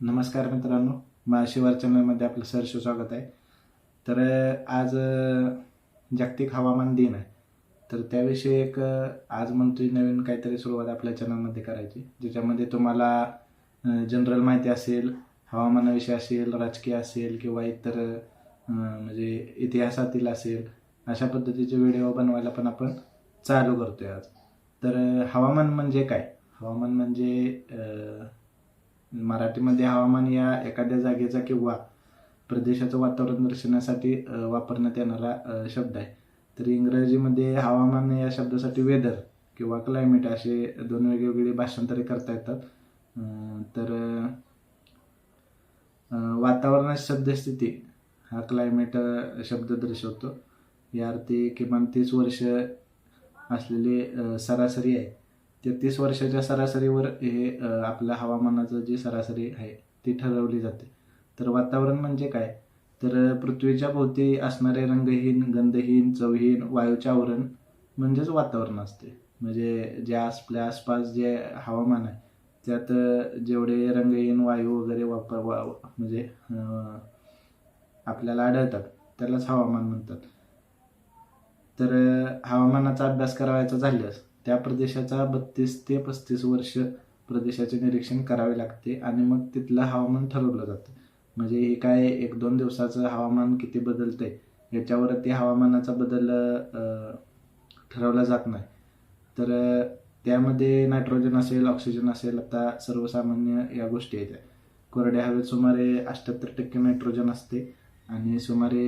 नमस्कार मित्रांनो. महाशिवार चॅनलमध्ये आपलं सहर्ष स्वागत आहे. तर आज जागतिक हवामान दिन आहे. तर त्याविषयी एक आज म्हणतोय नवीन काहीतरी सुरुवात आपल्या चॅनलमध्ये करायची. ज्याच्यामध्ये तुम्हाला जनरल माहिती असेल हवामानाविषयी असेल राजकीय असेल किंवा इतर म्हणजे इतिहासातील असेल अशा पद्धतीचे व्हिडिओ बनवायला पण आपण चालू करतोय आज. तर हवामान म्हणजे काय? हवामान म्हणजे मराठीमध्ये हवामान या एखाद्या जागेचा किंवा प्रदेशाचं वातावरण दर्शनासाठी वापरण्यात येणारा शब्द आहे. तर इंग्रजीमध्ये हवामान या शब्दासाठी वेदर किंवा क्लायमेट असे दोन वेगवेगळी भाषांतरे करता येतात. तर वातावरणाची सद्यस्थिती हा क्लायमेट शब्द दर्शवतो. या अर्थी किमान तीस वर्ष असलेली सरासरी आहे. त्या तीस वर्षाच्या सरासरीवर हे आपल्या हवामानाचं जी सरासरी आहे ती ठरवली जाते. तर वातावरण म्हणजे काय? तर पृथ्वीच्या भोवती असणारे रंगहीन गंधहीन चवहीन वायूचे आवरण म्हणजेच वातावरण असते. म्हणजे जे आपल्या आसपास जे हवामान आहे त्यात जेवढे रंगहीन वायू वगैरे वापर वा म्हणजे आपल्याला आढळतात त्यालाच हवामान म्हणतात. तर हवामानाचा अभ्यास करावायचा झाल्यास त्या प्रदेशाचा बत्तीस ते पस्तीस वर्ष प्रदेशाचे निरीक्षण करावे लागते आणि मग तिथलं हवामान ठरवलं जातं. म्हणजे हे काय एक दोन दिवसाचं हवामान किती बदलतंय याच्यावरती हवामानाचा बदल ठरवला जात नाही. तर त्यामध्ये नायट्रोजन असेल ऑक्सिजन असेल आता सर्वसामान्य या गोष्टी आहेत. कोरड्या हवेत सुमारे अठ्ठ्याहत्तर टक्के नायट्रोजन असते आणि सुमारे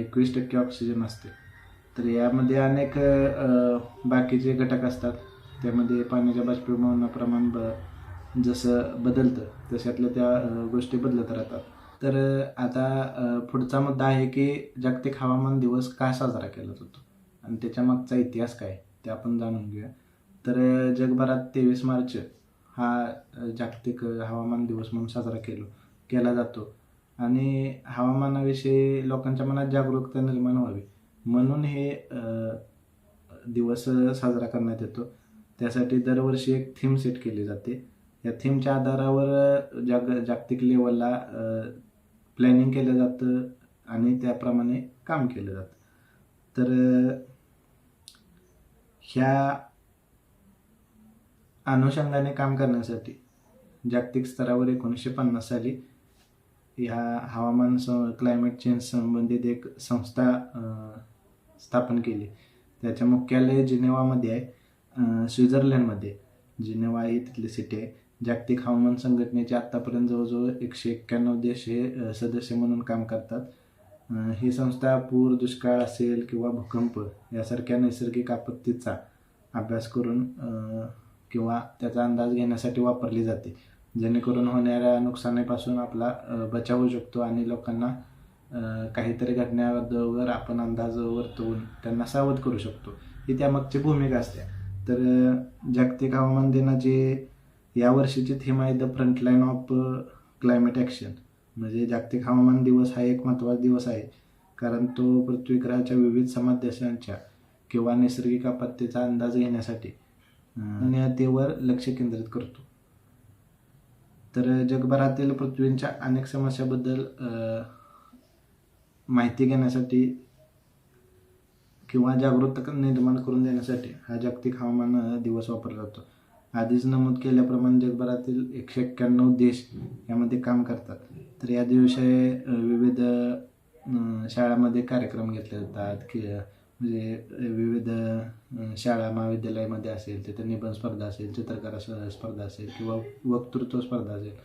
एकवीस टक्के ऑक्सिजन असते. तर यामध्ये अनेक बाकीचे घटक असतात. त्यामध्ये पाण्याच्या बाष्पीभवना प्रमाण ब जसं बदलतं तशातल्या त्या गोष्टी बदलत राहतात. तर आता पुढचा मुद्दा आहे की जागतिक हवामान दिवस का साजरा केला जातो? आणि त्याच्या मागचा इतिहास काय ते आपण जाणून घेऊया. तर जगभरात तेवीस मार्च हा जागतिक हवामान दिवस म्हणून साजरा केलो केला जातो. आणि हवामानाविषयी लोकांच्या मनात जागरूकता निर्माण व्हावी. म्हणून हे दिवस साजरा करण्यात येतो. त्यासाठी दरवर्षी एक थीम सेट केली जाते. या थीमच्या आधारावर जाग जागतिक लेवलला प्लॅनिंग केलं जातं आणि त्याप्रमाणे काम केलं जातं. तर ह्या अनुषंगाने काम करण्यासाठी जागतिक स्तरावर एकोणीसशे पन्नास साली ह्या हवामान स क्लायमेट चेंज संबंधित एक संस्था स्थापन केली. त्याचे मुख्यालय जिनेवामध्ये आहे स्वित्झर्लंडमध्ये. जिनेवा ही तिथली सिटी आहे. जागतिक हवामान संघटनेचे आत्तापर्यंत जवळजवळ एकशे एक्क्याण्णव देश हे सदस्य म्हणून काम करतात. ही संस्था पूर दुष्काळ असेल किंवा भूकंप यासारख्या नैसर्गिक आपत्तीचा अभ्यास करून किंवा त्याचा अंदाज घेण्यासाठी वापरली जाते. जेणेकरून होणाऱ्या नुकसानीपासून आपला बचाव होऊ शकतो आणि लोकांना काहीतरी घडण्याबरोबर आपण अंदाज वर्तवून त्यांना सावध करू शकतो. ही त्यामागची भूमिका असते. तर जागतिक हवामान दिनाची यावर्षीची थीम आहे the frontline of climate action म्हणजे जागतिक हवामान दिवस हा एक महत्त्वाचा दिवस आहे. कारण तो पृथ्वी ग्रहाच्या विविध समादेशांच्या किंवा नैसर्गिक आपत्तीचा अंदाज घेण्यासाठी तेवर लक्ष केंद्रित करतो. तर जगभरातील पृथ्वींच्या अनेक समस्याबद्दल माहिती घेण्यासाठी किंवा जागरूकता निर्माण करून देण्यासाठी हा जागतिक हवामान दिवस वापरला जातो. आधीच नमूद केल्याप्रमाणे जगभरातील एकशे एक्क्याण्णव देश यामध्ये काम करतात. तर या दिवशी विविध शाळांमध्ये कार्यक्रम घेतले जातात. की म्हणजे विविध शाळा महाविद्यालयामध्ये असेल तिथे निबंध स्पर्धा असेल चित्रकार स्पर्धा असेल किंवा वक्तृत्व स्पर्धा असेल.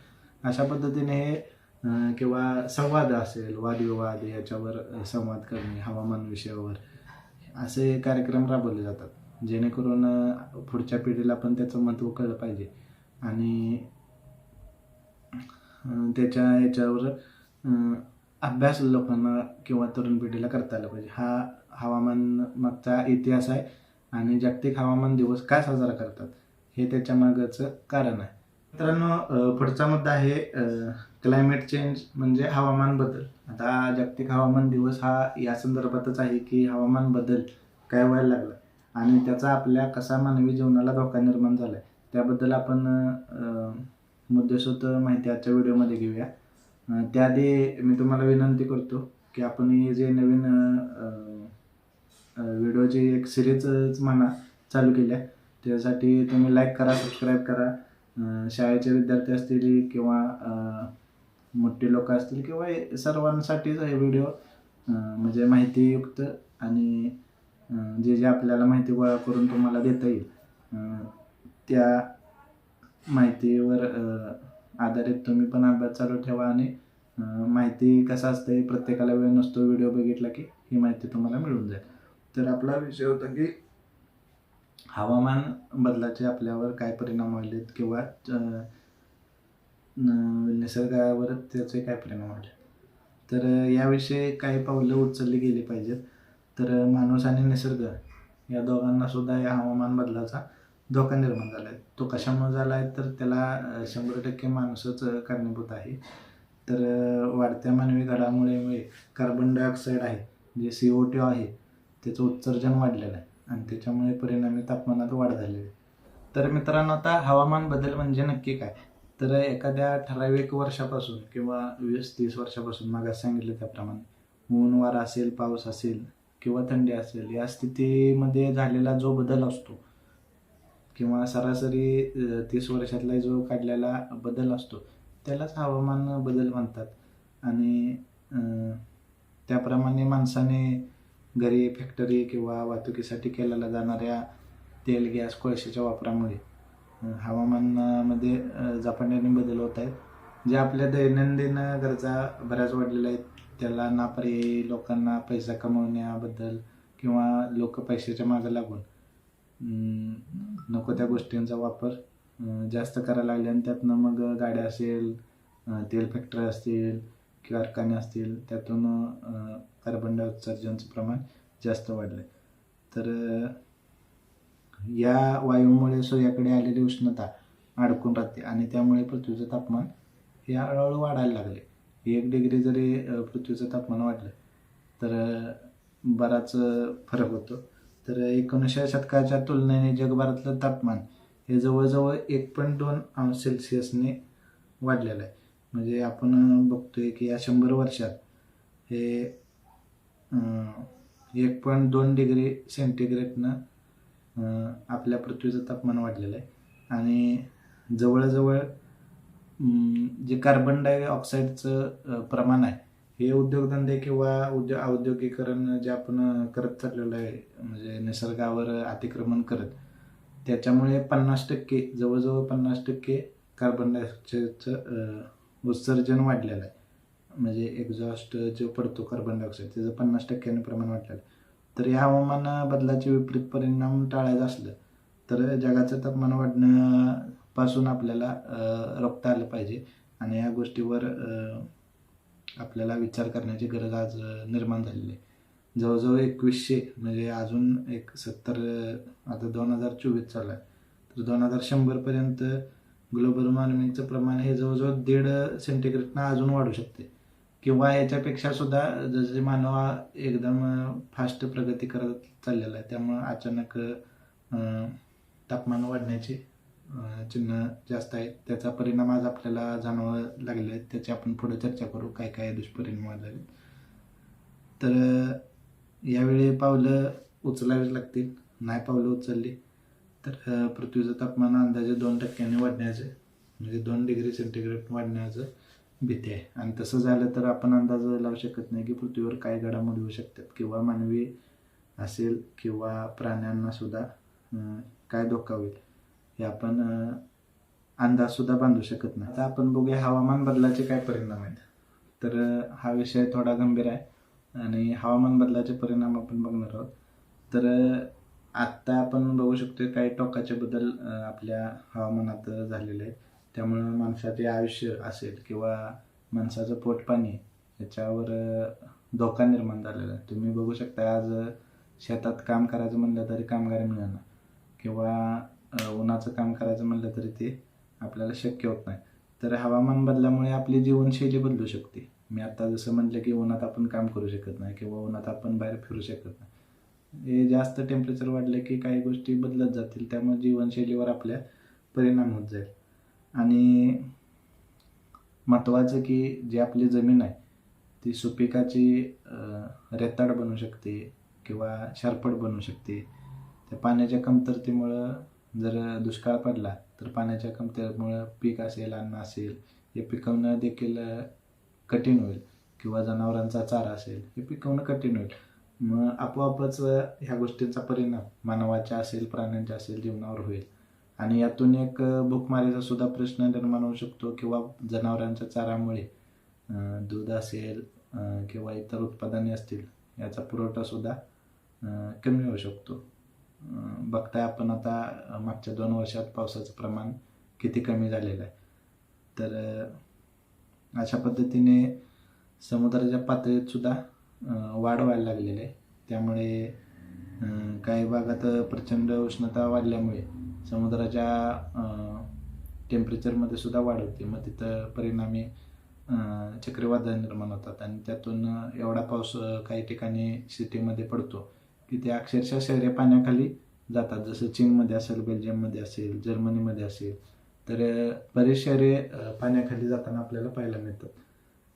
अशा पद्धतीने हे किंवा संवाद असेल वादविवाद याच्यावर संवाद करणे हवामान विषयावर असे कार्यक्रम राबवले जातात. जेणेकरून पुढच्या पिढीला पण त्याचं महत्त्व कळलं पाहिजे. आणि त्याच्या याच्यावर अभ्यास लोकांना किंवा तरुण पिढीला करता आला पाहिजे. हा हवामान मागचा इतिहास आहे आणि जागतिक हवामान दिवस का साजरा करतात हे त्याच्या मागचं कारण आहे. मित्रांनो पुढचा मुद्दा आहे क्लायमेट चेंज म्हणजे हवामान बदल. आता जागतिक हवामान दिवस हा या संदर्भातच आहे की हवामान बदल काय व्हायला लागला आणि त्याचा आपल्या कसा मानवी जीवनाला धोका निर्माण झाला आहे त्याबद्दल आपण अ, मुद्देसूद माहिती आजच्या व्हिडिओमध्ये घेऊया. त्याआधी मी तुम्हाला विनंती करतो की आपण ही जे नवीन व्हिडिओची एक सिरीजच म्हणा चालू केल्या त्यासाठी तुम्ही लाईक करा सबस्क्राईब करा. शाळेचे विद्यार्थी असतील किंवा मोठे लोक असतील किंवा सर्वांसाठीच हे व्हिडिओ म्हणजे माहितीयुक्त आणि जे जे आपल्याला माहिती गोळा करून तुम्हाला देता येईल. त्या माहितीवर आधारित तुम्ही पण अभ्यास चालू ठेवा आणि माहिती कसं असते प्रत्येकाला वेळ नसतो व्हिडिओ बघितला की ही माहिती तुम्हाला मिळून जाईल. तर आपला विषय होता की हवामान बदलाचे आपल्यावर काय परिणाम व्हायलेत किंवा निसर्गावर त्याचे काय परिणाम व्हायले तर याविषयी काही पावलं उचलली गेली पाहिजेत. तर माणूस आणि निसर्ग या दोघांना सुद्धा या हवामान बदलाचा धोका निर्माण झाला आहे तो कशामुळे झाला आहे तर त्याला शंभर टक्के माणूसच कारणीभूत आहे. तर वाढत्या मानवी घडामोडीमुळे कार्बन डायऑक्साईड आहे जे सी ओ टी आहे त्याचं उत्सर्जन वाढलेलं आहे आणि त्याच्यामुळे परिणामी तापमानात वाढ झालेली आहे. तर मित्रांनो आता हवामान बदल म्हणजे नक्की काय? तर एखाद्या ठराविक वर्षापासून किंवा वीस तीस वर्षापासून मागास सांगितलं त्याप्रमाणे. ऊन वारा असेल पाऊस असेल किंवा थंडी असेल या स्थितीमध्ये झालेला जो बदल असतो किंवा सरासरी तीस वर्षातला जो काढलेला बदल असतो त्यालाच हवामान बदल म्हणतात. आणि त्याप्रमाणे माणसाने घरी फॅक्टरी किंवा वाहतुकीसाठी केलेल्या जाणाऱ्या तेल गॅस कोळशाच्या वापरामुळे हवामानामध्ये झपाट्याने बदल होत आहेत. ज्या आपल्या दैनंदिन गरजा बऱ्याच वाढलेल्या आहेत त्याला नापर्यायी लोकांना पैसा कमवण्याबद्दल किंवा लोक पैशाच्या मागं लागून नको त्या गोष्टींचा वापर जास्त करायला लागले आणि त्यातनं मग गाड्या असेल तेल फॅक्टरी असतील कारखाने असतील त्यातून कार्बन डायऑक्साईडचं प्रमाण जास्त वाढलं आहे तर या वायूमुळे सूर्याकडे आलेली उष्णता अडकून राहते आणि त्यामुळे पृथ्वीचं तापमान हे हळूहळू वाढायला लागले. एक डिग्री जरी पृथ्वीचं तापमान वाढलं तर बराच फरक होतो. तर एकोणीसशे शतकाच्या तुलनेने जगभरातलं तापमान हे जवळजवळ एक पॉईंट दोन अंश सेल्सिअसने वाढलेलं आहे. म्हणजे आपण बघतोय की या शंभर वर्षात हे एक पॉईंट दोन डिग्री सेंटीग्रेडनं आपल्या पृथ्वीचं तापमान वाढलेलं आहे. आणि जवळजवळ जे कार्बन डायऑक्साईडचं प्रमाण आहे हे उद्योगधंदे किंवा उद्योग औद्योगिकरण जे आपण करत चाललेलं आहे म्हणजे निसर्गावर अतिक्रमण करत त्याच्यामुळे पन्नास टक्के जवळजवळ पन्नास टक्के कार्बन डायऑक्साईडचं उत्सर्जन वाढलेलं आहे. म्हणजे एक्झॉस्ट जो पडतो कार्बन डायऑक्साईड त्याचं पन्नास टक्क्याने प्रमाण वाढलेलं आहे. तर या हवामान बदलाचे विपरीत परिणाम टाळायचं असलं तर जगाचं तापमान वाढण्यापासून आपल्याला रोखता आलं पाहिजे. आणि या गोष्टीवर आपल्याला विचार करण्याची गरज आज निर्माण झालेली आहे. जवळजवळ एकवीसशे म्हणजे अजून एक सत्तर आता दोन हजार चोवीस चालू आहे. तर दोन हजार शंभरपर्यंत ग्लोबल वॉर्मिंगचं प्रमाण हे जवळजवळ दीड सेंटीग्रेडनं अजून वाढू शकते. किंवा याच्यापेक्षा सुद्धा जसे मानव एकदम फास्ट प्रगती करत चाललेला आहे त्यामुळं अचानक तापमान वाढण्याची चिन्ह जास्त आहेत. त्याचा परिणाम आज आपल्याला जाणवा लागले आहेत त्याची आपण पुढे चर्चा करू काय काय दुष्परिणाम झाले तर यावेळी पावलं उचलावीच लागतील नाही पावलं उचलली तर पृथ्वीचं तापमान अंदाजे दोन टक्क्यांनी वाढण्याचं म्हणजे दोन डिग्री सेंटीग्रेड वाढण्याचं. भीती आहे. आणि तसं झालं तर आपण अंदाज लावू शकत नाही की पृथ्वीवर काय घडामोडी होऊ शकतात. किंवा मानवी असेल किंवा प्राण्यांना सुद्धा काय धोका होईल हे आपण अंदाजसुद्धा बांधू शकत नाही. आता आपण बघूया हवामान बदलाचे काय परिणाम आहेत. तर हा विषय थोडा गंभीर आहे. आणि हवामान बदलाचे परिणाम आपण बघणार आहोत. तर आत्ता आपण बघू शकतो काही टोकाचे बदल आपल्या हवामानात झालेले आहेत. त्यामुळं माणसाचे आयुष्य असेल किंवा माणसाचं पोटपाणी याच्यावर धोका निर्माण झालेला आहे. तुम्ही बघू शकता आज शेतात काम करायचं म्हणलं तरी कामगार मिळणार किंवा उन्हाचं काम करायचं म्हणलं तरी ते आपल्याला शक्य होत नाही. तर हवामान बदलामुळे आपली जीवनशैली बदलू शकते. मी आता जसं म्हटलं की उन्हात आपण काम करू शकत नाही किंवा उन्हात आपण बाहेर फिरू शकत नाही. हे जास्त टेम्परेचर वाढलं की काही गोष्टी बदलत जातील. त्यामुळे जीवनशैलीवर आपल्या परिणाम होत जाईल. आणि महत्त्वाचं की जी आपली जमीन आहे ती सुपिकाची रेताड बनू शकते किंवा शारपट बनू शकते. त्या पाण्याच्या कमतरतेमुळं जर दुष्काळ पडला तर पाण्याच्या कमतरतेमुळं पीक असेल अन्न असेल हे पिकवणं देखील कठीण होईल किंवा जनावरांचा चारा असेल हे पिकवणं कठीण होईल. मग आपोआपच ह्या गोष्टींचा परिणाम मानवाच्या असेल प्राण्यांच्या असेल जीवनावर होईल. आणि यातून एक भूकमारीचा सुद्धा प्रश्न निर्माण होऊ शकतो किंवा जनावरांच्या चारामुळे दूध असेल किंवा इतर उत्पादने असतील याचा पुरवठा सुद्धा कमी होऊ शकतो. बघताय आपण आता मागच्या दोन वर्षात पावसाचं प्रमाण किती कमी झालेलं आहे. तर अशा पद्धतीने समुद्राच्या पातळीत सुद्धा वाढ व्हायला लागलेली आहे. त्यामुळे काही भागात प्रचंड उष्णता वाढल्यामुळे समुद्राच्या टेम्परेचरमध्ये सुद्धा वाढ होते. मग तिथं परिणामी चक्रीवादळ निर्माण होतात आणि त्यातून एवढा पाऊस काही ठिकाणी सिटीमध्ये पडतो की ते अक्षरशः शहरे पाण्याखाली जातात. जसं चीनमध्ये असेल बेल्जियममध्ये असेल जर्मनीमध्ये असेल तर बरेच शहरे पाण्याखाली जाताना आपल्याला पाहायला मिळतात.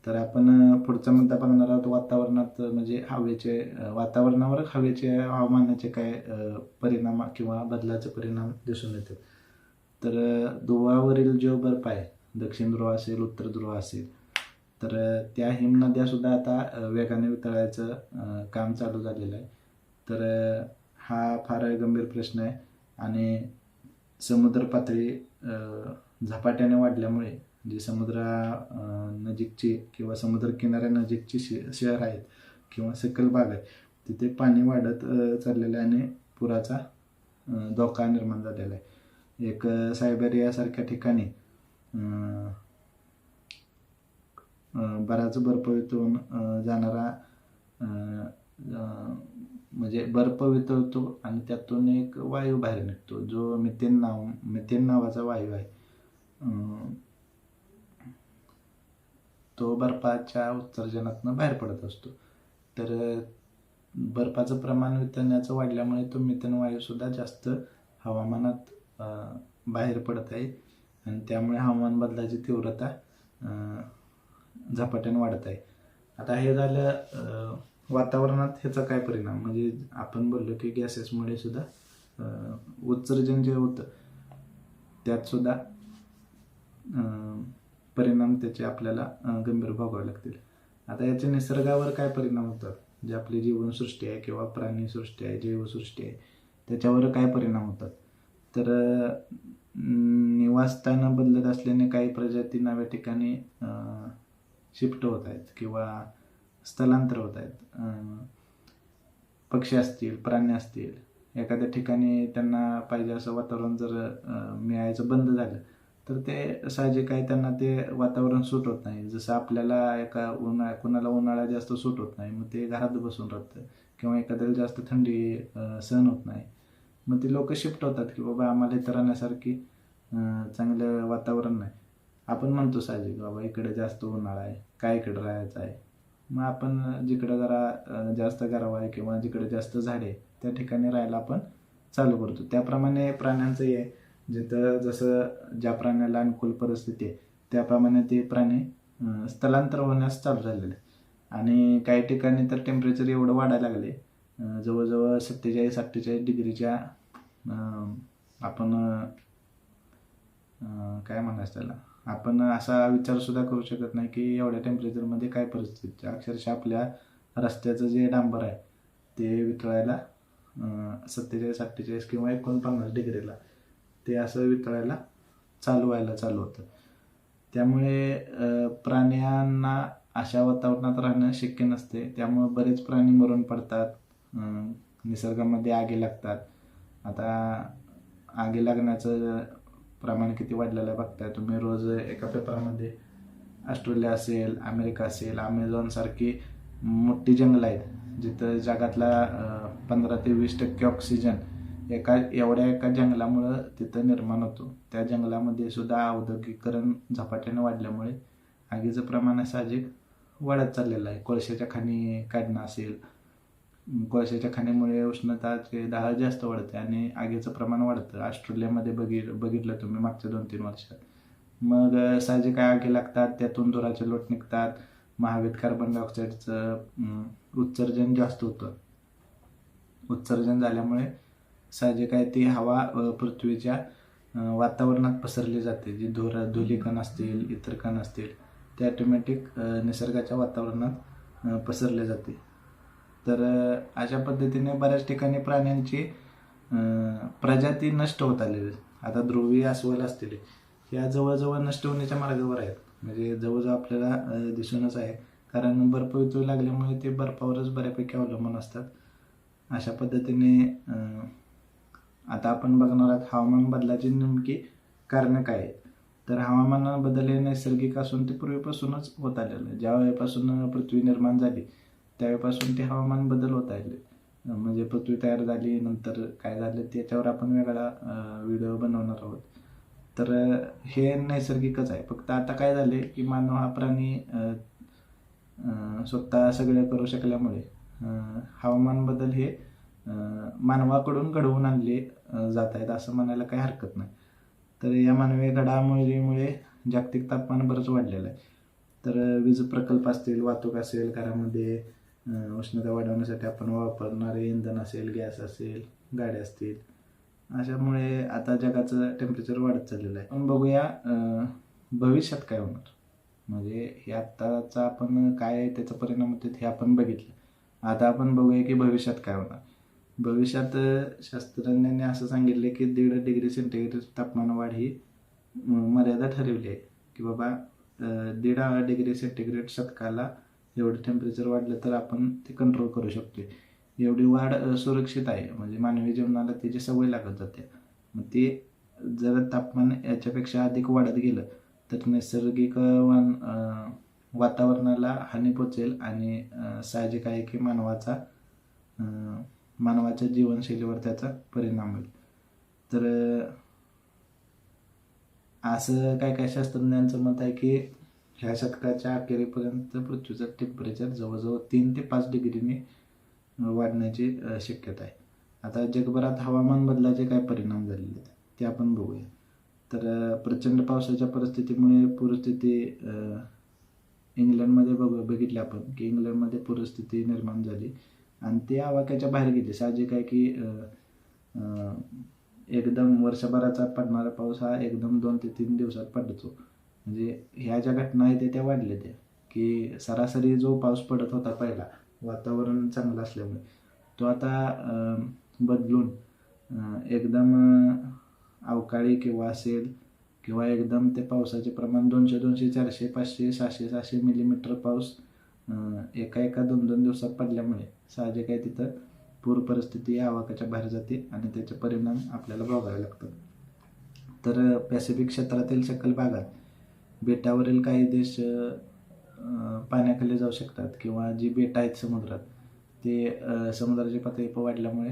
तर आपण पुढचा मुद्दा पाहणार आहोत वातावरणात म्हणजे हवेचे वातावरणावर हवेचे हवामानाचे काय परिणाम किंवा बदलाचे परिणाम दिसून येतात तर ध्रुवावरील जो बर्फ आहे दक्षिण ध्रुव असेल उत्तर ध्रुव असेल तर त्या हिमनद्या सुद्धा आता वेगाने वितळायचं काम चालू झालेलं आहे. तर हा फार गंभीर प्रश्न आहे आणि समुद्र पातळी झपाट्याने वाढल्यामुळे जे समुद्रा नजीकचे नजीकची किंवा समुद्र किनाऱ्यानजीकची शे शहर आहेत किंवा सकल भाग आहे तिथे पाणी वाढत चाललेल्याने चाललेलं आहे आणि पुराचा धोका निर्माण झालेला आहे. एक सायबेरियासारख्या ठिकाणी बराच बर्फ वितळून जाणारा म्हणजे बर्फ वितळतो आणि त्यातून एक वायू बाहेर निघतो जो मिथेन नाव मिथेन नावाचा वायू आहे. तो बर्फाच्या उत्सर्जनातनं बाहेर पडत असतो. तर बर्फाचं प्रमाण वितळण्याचं वाढल्यामुळे तो मिथेन वायूसुद्धा जास्त हवामानात बाहेर पडत आहे. आणि त्यामुळे हवामान बदलाची तीव्रता झपाट्याने वाढत आहे. आता हे झालं वातावरणात ह्याचा काय परिणाम? म्हणजे आपण बोललो की गॅसेसमुळे सुद्धा उत्सर्जन जे होतं त्यात सुद्धा परिणाम त्याचे आपल्याला गंभीर भोगावे लागतील. आता याचे निसर्गावर काय परिणाम होतात? जे आपली जीवनसृष्टी आहे किंवा प्राणीसृष्टी आहे जैवसृष्टी आहे त्याच्यावर काय परिणाम होतात? तर निवासस्थानं बदलत असल्याने काही प्रजाती नव्या ठिकाणी शिफ्ट होत आहेत किंवा स्थलांतर होत आहेत. पक्षी असतील प्राणी असतील एखाद्या ठिकाणी त्यांना पाहिजे असं वातावरण जर मिळायचं बंद झालं तर ते साहजिक आहे त्यांना ते वातावरण सूट होत नाही. जसं आपल्याला एका उन्हाळ्या कोणाला उन्हाळा जास्त सूट होत नाही मग ते घरात बसून राहतं. किंवा एखाद्याला जास्त थंडी सहन होत नाही. मग ते लोक शिफ्ट होतात की बाबा आम्हाला इथं राहण्यासारखी चांगलं वातावरण नाही. आपण म्हणतो साहजिक बाबा इकडे जास्त उन्हाळा आहे काय इकडे राहायचं आहे? मग आपण जिकडं जरा जास्त गारवा आहे किंवा जिकडे जास्त झाडे त्या ठिकाणी राहायला आपण चालू करतो. त्याप्रमाणे प्राण्यांचंही आहे जिथं जसं ज्या प्राण्याला अनुकूल परिस्थिती आहे त्याप्रमाणे ते प्राणी स्थलांतर होण्यास चालू झालेले आहे आणि काही ठिकाणी तर टेम्परेचर एवढं वाढायला लागले जवळजवळ सत्तेचाळीस अठ्ठेचाळीस डिग्रीच्या आपण काय म्हणायचं त्याला? आपण असा विचारसुद्धा करू शकत नाही की एवढ्या टेम्परेचरमध्ये काय परिस्थिती अक्षरशः आपल्या रस्त्याचं जे डांबर आहे ते वितळायला सत्तेचाळीस अठ्ठेचाळीस किंवा एकोणपन्नास डिग्रीला ते असं वितळायला चालू व्हायला चालू होतं. त्यामुळे प्राण्यांना अशा वातावरणात राहणं शक्य नसते. त्यामुळे बरेच प्राणी मरून पडतात. निसर्गामध्ये आगी लागतात. आता आगी लागण्याचं प्रमाण किती वाढलेलं आहे बघताय तुम्ही. रोज एका पेपरामध्ये ऑस्ट्रेलिया असेल अमेरिका असेल अमेझॉनसारखी मोठी जंगलं आहेत जिथं जगातला पंधरा ते वीस टक्के ऑक्सिजन एका एवढ्या एका जंगलामुळं तिथं निर्माण होतो. त्या जंगलामध्ये सुद्धा औद्योगिकरण झपाट्याने वाढल्यामुळे आगीचं प्रमाण साहजिक वाढत चाललेलं आहे. कोळशाच्या खाणी काढणं असेल कोळशाच्या खाणीमुळे उष्णताचे दाह जास्त वाढते आणि आगीचं प्रमाण वाढतं. ऑस्ट्रेलियामध्ये बघित बघितलं तुम्ही मागच्या दोन तीन वर्षात. मग अ, साहजिक आगी लागतात त्यातून धुराचे लोट निघतात महावीत कार्बन डायऑक्साईडचं उत्सर्जन जास्त होतं. उत्सर्जन झाल्यामुळे साहजिक आहे ती हवा पृथ्वीच्या वातावरणात पसरली जाते. जी धुर धुलीकण असतील इतर कण असतील ते ॲटोमॅटिक निसर्गाच्या वातावरणात पसरले जाते. तर अशा पद्धतीने बऱ्याच ठिकाणी प्राण्यांची प्रजाती नष्ट होत आलेली आता ध्रुवीय अस्वल असतील ह्या जवळजवळ नष्ट होण्याच्या मार्गावर आहेत. म्हणजे जवळजवळ आपल्याला दिसूनच आहे. कारण बर्फ वितळू लागल्यामुळे ते बर्फावरच बऱ्यापैकी अवलंबून असतात. अशा पद्धतीने आता आपण बघणार आहोत हवामान बदलाची नेमकी कारणं काय आहेत. तर हवामान बदल हे नैसर्गिक असून ते पूर्वीपासूनच होत आलेलं आहे. ज्या वेळेपासून पृथ्वी निर्माण झाली त्यावेळेपासून ते हवामान बदल होत आले म्हणजे पृथ्वी तयार झाली नंतर काय झालं त्याच्यावर आपण वेगळा व्हिडिओ बनवणार आहोत. तर हे नैसर्गिकच आहे. फक्त आता काय झाले की मानव हा प्राणी स्वतः सगळं करू शकल्यामुळे हवामान बदल हे मानवाकडून घडवून आणले जात आहेत असं म्हणायला काही हरकत नाही. तर या मानवी घडामोडीमुळे जागतिक तापमान बरंच वाढलेलं आहे. तर वीज प्रकल्प असतील वाहतूक असेल घरामध्ये उष्णता वाढवण्यासाठी आपण वापरणारे इंधन असेल गॅस असेल गाड्या असतील अशामुळे आता जगाचं टेम्परेचर वाढत चाललेलं आहे. पण बघूया भविष्यात काय होणार. म्हणजे हे आत्ताचा आपण काय त्याचा परिणाम होते हे आपण बघितलं. आता आपण बघूया की भविष्यात काय होणार. भविष्यात शास्त्रज्ञांनी असं सांगितले की दीड डिग्री सेंटीग्रेड तापमान वाढ ही मर्यादा ठरवली आहे. की बाबा दीड डिग्री सेंटीग्रेड शतकाला एवढं टेम्परेचर वाढलं तर आपण ते कंट्रोल करू शकतो एवढी वाढ सुरक्षित आहे. म्हणजे मानवी जीवनाला त्याची सवय लागत जाते. मग ते जर तापमान याच्यापेक्षा अधिक वाढत गेलं तर नैसर्गिक वान वातावरणाला हानी पोचेल आणि साहजिक आहे की मानवाचा मानवाच्या जीवनशैलीवर त्याचा परिणाम होईल. तर असं काय काय शास्त्रज्ञांचं मत आहे की ह्या शतकाच्या अखेरीपर्यंत पृथ्वीचं टेम्परेचर जवळजवळ तीन ते पाच डिग्रीने वाढण्याची शक्यता आहे. आता जगभरात हवामान बदलाचे काय परिणाम झालेले आहेत ते आपण बघूया. तर प्रचंड पावसाच्या परिस्थितीमुळे पूरस्थिती इंग्लंडमध्ये बघ बघितली आपण की इंग्लंडमध्ये पूरस्थिती निर्माण झाली. आणि ते आवाक्याच्या बाहेर गेले साहजिक आहे की एकदम वर्षभराचा पडणारा पाऊस हा एकदम दोन ते तीन दिवसात पडतो. म्हणजे ह्या ज्या घटना आहेत त्या वाढल्या त्या की सरासरी जो पाऊस पडत होता पहिला वातावरण चांगलं असल्यामुळे तो आता बदलून एकदम अवकाळी किंवा असेल किंवा एकदम ते पावसाचे प्रमाण दोनशे दोनशे चारशे पाचशे सहाशे सहाशे मिलीमीटर पाऊस एका एका दोन दोन दिवसात पडल्यामुळे साहजिक आहे तिथं. पूर परिस्थिती आवाकाच्या बाहेर जाते आणि त्याचे परिणाम आपल्याला भोगावे लागतात. तर पॅसिफिक क्षेत्रातील सकल भागात बेटावरील काही देश पाण्याखाली जाऊ शकतात किंवा जी बेट आहेत समुद्रात ते समुद्राची पातळी वाढल्यामुळे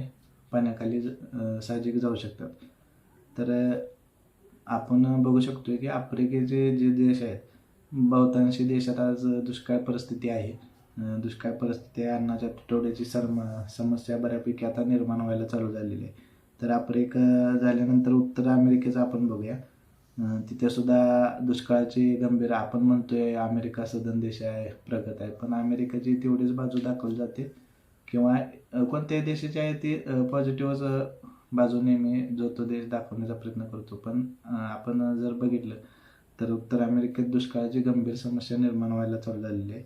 पाण्याखाली साहजिक जाऊ शकतात. तर आपण बघू शकतो की आफ्रिकेचे जे देश आहेत बहुतांशी देशात आज दुष्काळ परिस्थिती आहे. दुष्काळ परिस्थिती आहे. अन्नाच्या तुटवड्याची सर्म समस्या बऱ्यापैकी आता निर्माण व्हायला चालू झालेली आहे. तर आफ्रिका झाल्यानंतर उत्तर अमेरिकेचं आपण बघूया. तिथे सुद्धा दुष्काळाची गंभीर आपण म्हणतोय अमेरिका सदन देश आहे प्रगत आहे. पण अमेरिकेची तेवढीच बाजू दाखवली जाते. किंवा कोणत्याही देशाची आहे ती पॉझिटिव्हच बाजू नेहमी जो तो देश दाखवण्याचा प्रयत्न करतो. पण आपण जर बघितलं तर उत्तर अमेरिकेत दुष्काळाची गंभीर समस्या निर्माण व्हायला चालू झालेली आहे.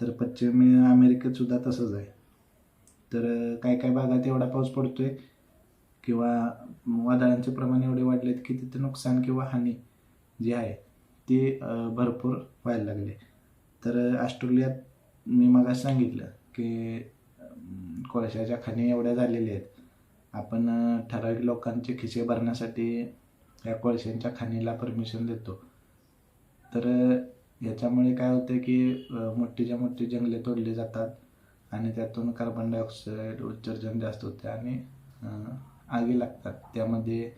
तर पश्चिम अमेरिकेत सुद्धा तसंच आहे. तर काही काय काय भागात एवढा पाऊस पडतोय किंवा वादळांचे प्रमाण एवढे वाढले आहेत की तिथे नुकसान किंवा हानी जी आहे ती भरपूर व्हायला लागली. तर ऑस्ट्रेलियात मी मग सांगितलं की कोळशाच्या खाणी एवढ्या झालेल्या आहेत. आपण ठराविक लोकांचे खिसे भरण्यासाठी या कोळशांच्या खाणीला परमिशन देतो. तर याच्यामुळे काय होतं की मोठीच्या मोठी जंगले तोडली जातात आणि त्यातून कार्बन डायऑक्साईड उत्सर्जन जास्त होते आणि आगी लागतात. त्यामध्ये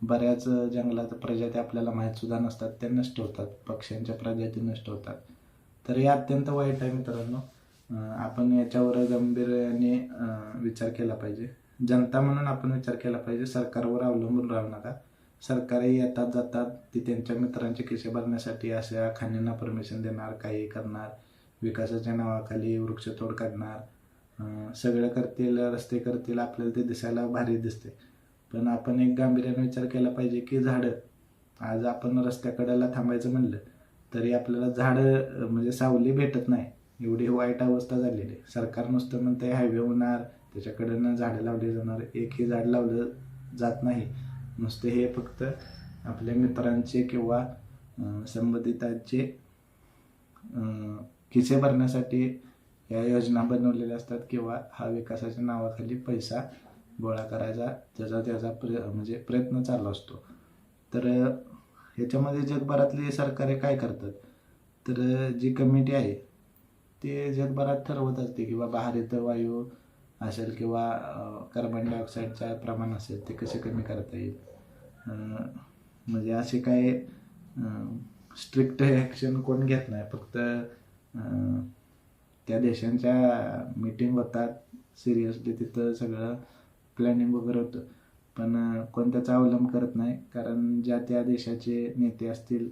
बऱ्याच जंगलाच्या प्रजाती आपल्याला माहीतसुद्धा नसतात त्या नष्ट होतात पक्ष्यांच्या प्रजाती नष्ट होतात. तर हे अत्यंत वाईट आहे मित्रांनो. आपण याच्यावर गंभीरने विचार केला पाहिजे. जनता म्हणून आपण विचार केला पाहिजे सरकारवर अवलंबून राहू नका. सरकारही येतात जातात ते त्यांच्या मित्रांचे खिसे भरण्यासाठी अशा खाण्यांना परमिशन देणार काही करणार विकासाच्या नावाखाली वृक्षतोड करणार. सगळं करतील रस्ते करतील आपल्याला ते दिसायला भारी दिसते. पण आपण एक गांभीर्याने विचार केला पाहिजे की झाडं आज आपण रस्त्याकडेला थांबायचं म्हणलं तरी आपल्याला झाडं म्हणजे सावली भेटत नाही. एवढी वाईट अवस्था झालेली आहे. सरकार नुसतं म्हणते हायवे होणार त्याच्याकडनं झाडं लावली जाणार. एकही झाड लावलं जात नाही. नुसते हे फक्त आपल्या मित्रांचे किंवा संबंधितांचे खिसे भरण्यासाठी या योजना बनवलेल्या असतात किंवा हा विकासाच्या नावाखाली पैसा गोळा करायचा त्याचा त्याचा प्र म्हणजे प्रयत्न चालू असतो. तर ह्याच्यामध्ये जगभरातली सरकारे काय करतात? तर जी कमिटी आहे ते जगभरात ठरवत असते की बाबा हरित वायू असेल किंवा कार्बन डायऑक्साईडचं प्रमाण असेल ते कसे कमी करता येईल? म्हणजे असे काय स्ट्रिक्ट ॲक्शन कोण घेत नाही. फक्त त्या देशांच्या मीटिंग होतात. सिरियसली तिथं सगळं प्लॅनिंग वगैरे होतं. पण कोणत्याचा कोण त्याचा अवलंब करत नाही. कारण ज्या त्या देशाचे नेते असतील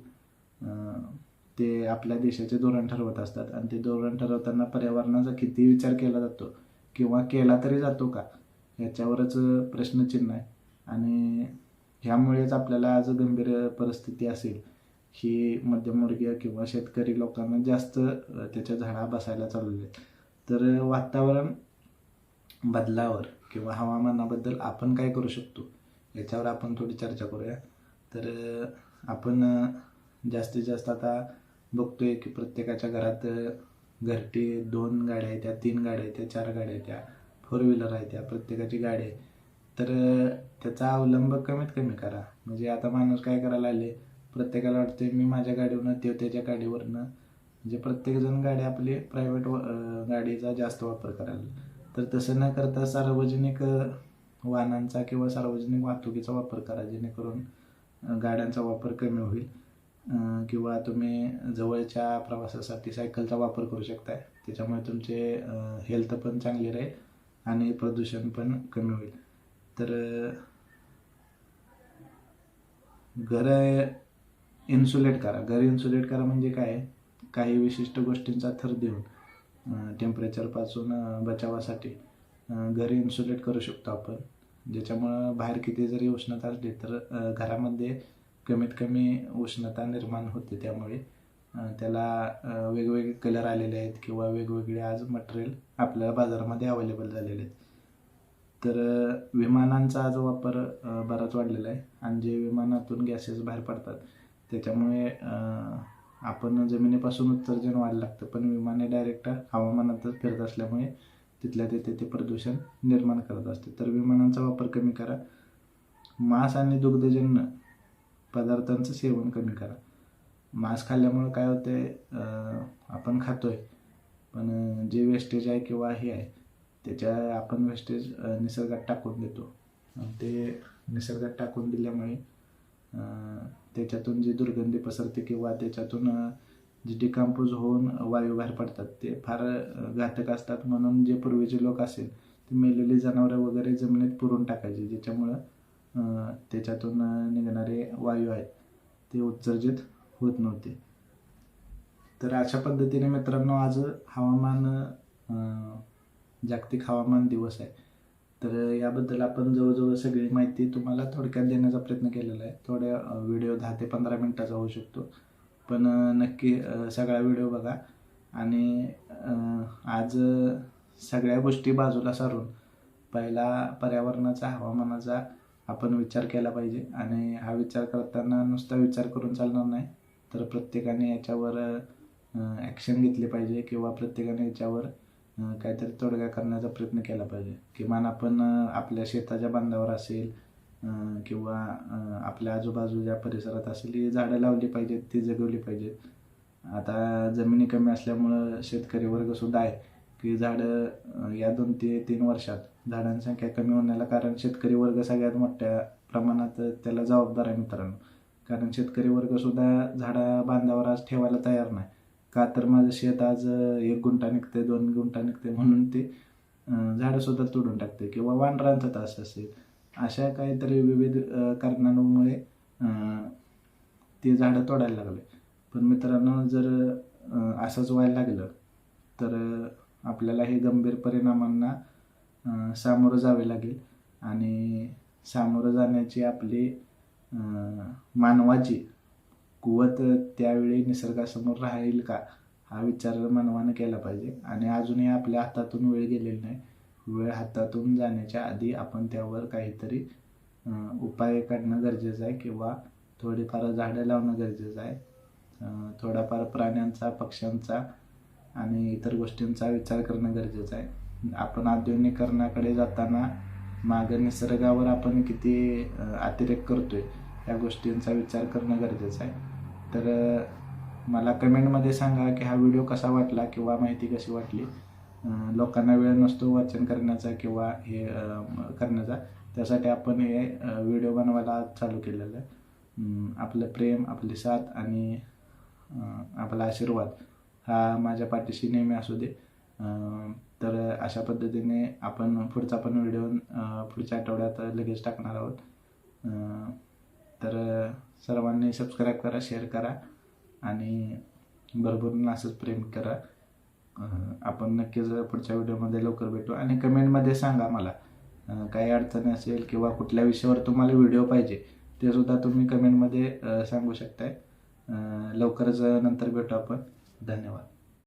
ते आपल्या देशाचे धोरण ठरवत असतात. आणि ते धोरण ठरवताना पर्यावरणाचा किती विचार केला जातो किंवा केला तरी जातो का? याच्यावरच प्रश्नचिन्ह आहे. आणि ह्यामुळेच आपल्याला आज गंभीर परिस्थिती असेल ही मध्यमवर्गीय किंवा शेतकरी लोकांना जास्त त्याच्या झाडा बसायला चाललेले आहेत. तर वातावरण बदलावर किंवा हवामानाबद्दल आपण काय करू शकतो? याच्यावर आपण थोडी चर्चा करूया. तर आपण जास्तीत जास्त आता बघतोय की प्रत्येकाच्या घरात घरटी दोन गाड्या आहेत त्या तीन गाड्या आहेत त्या चार गाड्या आहेत त्या फोर व्हीलर आहेत त्या प्रत्येकाची गाडी आहे. तर त्याचा अवलंब कमीत कमी करा. म्हणजे आता माणूस काय करायला लागले? प्रत्येकाला वाटते मी माझ्या गाडीवरनं ते त्याच्या गाडीवरनं म्हणजे प्रत्येकजण गाडी आपली प्रायव्हेट गाडीचा जास्त वापर करायला तर तसं न करता सार्वजनिक वाहनांचा किंवा सार्वजनिक वाहतुकीचा वापर करा जेणेकरून गाड्यांचा वापर कमी होईल. किंवा तुम्ही जवळच्या प्रवासासाठी सायकलचा वापर करू शकताय. त्याच्यामुळे तुमचे हेल्थ पण चांगली राहील आणि प्रदूषण पण कमी होईल. तर घर इन्सुलेट करा. घर इन्सुलेट करा म्हणजे काय? काही विशिष्ट गोष्टींचा थर देऊन टेम्परेचरपासून बचावासाठी घर इन्सुलेट करू शकतो आपण. ज्याच्यामुळं बाहेर किती जरी उष्णता असली तर घरामध्ये कमीत कमी उष्णता निर्माण होते त्यामुळे त्याला वेगवेगळे कलर आलेले आहेत किंवा वेगवेगळे आज मटेरियल आपल्याला बाजारामध्ये अवेलेबल झालेले आहेत. तर विमानांचा आज वापर बराच वाढलेला आहे. आणि जे विमानातून गॅसेस बाहेर पडतात त्याच्यामुळे आपण जमिनीपासून उत्सर्जन वाढलं लागतं. पण विमाने डायरेक्ट हवामानातच फिरत असल्यामुळे तिथल्या तिथे ते प्रदूषण निर्माण करत असते. तर विमानांचा वापर कमी करा. मांस आणि दुग्धजन्य पदार्थांचं सेवन कमी करा. मांस खाल्ल्यामुळं काय होते आपण खातोय पण जे वेस्टेज आहे किंवा हे आहे त्याच्या आपण वेस्टेज निसर्गात टाकून देतो. ते निसर्गात टाकून दिल्यामुळे त्याच्यातून जी दुर्गंधी पसरते किंवा त्याच्यातून जे डिकम्पोज होऊन वायू बाहेर पडतात ते फार घातक असतात. म्हणून जे पूर्वीचे लोक असेल ते मेलेली जनावरं वगैरे जमिनीत पुरून टाकायचे ज्याच्यामुळं त्याच्यातून निघणारे वायू आहेत ते उत्सर्जित होत नव्हते. तर अशा पद्धतीने मित्रांनो आज हवामान जागतिक हवामान दिवस आहे. तर याबद्दल आपण जवळजवळ सगळी माहिती तुम्हाला थोडक्यात देण्याचा प्रयत्न केलेला आहे. थोड्या व्हिडिओ दहा ते पंधरा मिनटाचा होऊ शकतो. पण नक्की सगळा व्हिडिओ बघा. आणि आज सगळ्या गोष्टी बाजूला सारून पहिला पर्यावरणाचा हवामानाचा आपण विचार केला पाहिजे. आणि हा विचार करताना नुसता विचार करून चालणार नाही. तर प्रत्येकाने याच्यावर ॲक्शन घेतली पाहिजे किंवा प्रत्येकाने याच्यावर काहीतरी तोडगा करण्याचा प्रयत्न केला पाहिजे. किमान आपण आपल्या शेताच्या बांधावर असेल किंवा आपल्या आजूबाजूच्या परिसरात असेल ही झाडं लावली पाहिजेत ती जगवली पाहिजेत. आता जमिनी कमी असल्यामुळं शेतकरी वर्गसुद्धा आहे. की झाडं या दोन ते तीन वर्षात झाडांची संख्या कमी होण्याला कारण शेतकरी वर्ग सगळ्यात मोठ्या प्रमाणात त्याला जबाबदार आहे मित्रांनो. कारण शेतकरी वर्गसुद्धा झाडा बांधावर आज ठेवायला तयार नाही. का तर माझं शेत आज एक गुंठा निघते दोन गुंठा निघते म्हणून ते झाडंसुद्धा तोडून टाकते किंवा वानरांचा त्रास असेल. अशा काहीतरी विविध कारणांमुळे ते झाडं तोडायला लागले. पण मित्रांनो जर असंच व्हायला लागलं तर आपल्याला हे गंभीर परिणामांना सामोरं जावे लागेल. आणि सामोरं जाण्याची आपली मानवाची कुवत त्यावेळी निसर्गासमोर राहील का? हा विचार मानवानं केला पाहिजे. आणि अजूनही आपल्या हातातून वेळ गेलेली नाही. वेळ हातातून जाण्याच्या आधी आपण त्यावर काहीतरी उपाय काढणं गरजेचं आहे किंवा थोडीफार झाडं लावणं गरजेचं आहे. थोडाफार प्राण्यांचा पक्ष्यांचा आणि इतर गोष्टींचा विचार करणं गरजेचं आहे. आपण आधुनिकरणाकडे जाताना मागं निसर्गावर आपण किती अतिरेक करतोय या गोष्टींचा विचार करणं गरजेचं आहे. तर मला कमेंटमध्ये सांगा की हा व्हिडिओ कसा वाटला किंवा माहिती कशी वाटली? लोकांना वेळ नसतो वाचन करण्याचा किंवा हे करण्याचा. त्यासाठी आपण हे व्हिडिओ बनवायला चालू केलेलं आहे. आपलं प्रेम आपली साथ आणि आपला आशीर्वाद. हा माझ्या पाठीशी नेहमी असू दे. तर अशा पद्धतीने आपण पुढचा पण व्हिडिओ पुढच्या आठवड्यात लगेच टाकणार आहोत. तर सर्वांनी सबस्क्राईब करा शेअर करा आणि भरभरून असंच प्रेम करा. आपण नक्कीच पुढच्या व्हिडिओमध्ये लवकर भेटू आणि कमेंटमध्ये सांगा मला काही अडचणी असेल किंवा कुठल्या विषयावर तुम्हाला व्हिडिओ पाहिजे ते सुद्धा तुम्ही कमेंटमध्ये सांगू शकताय. लवकरच नंतर भेटू आपण. धन्यवाद.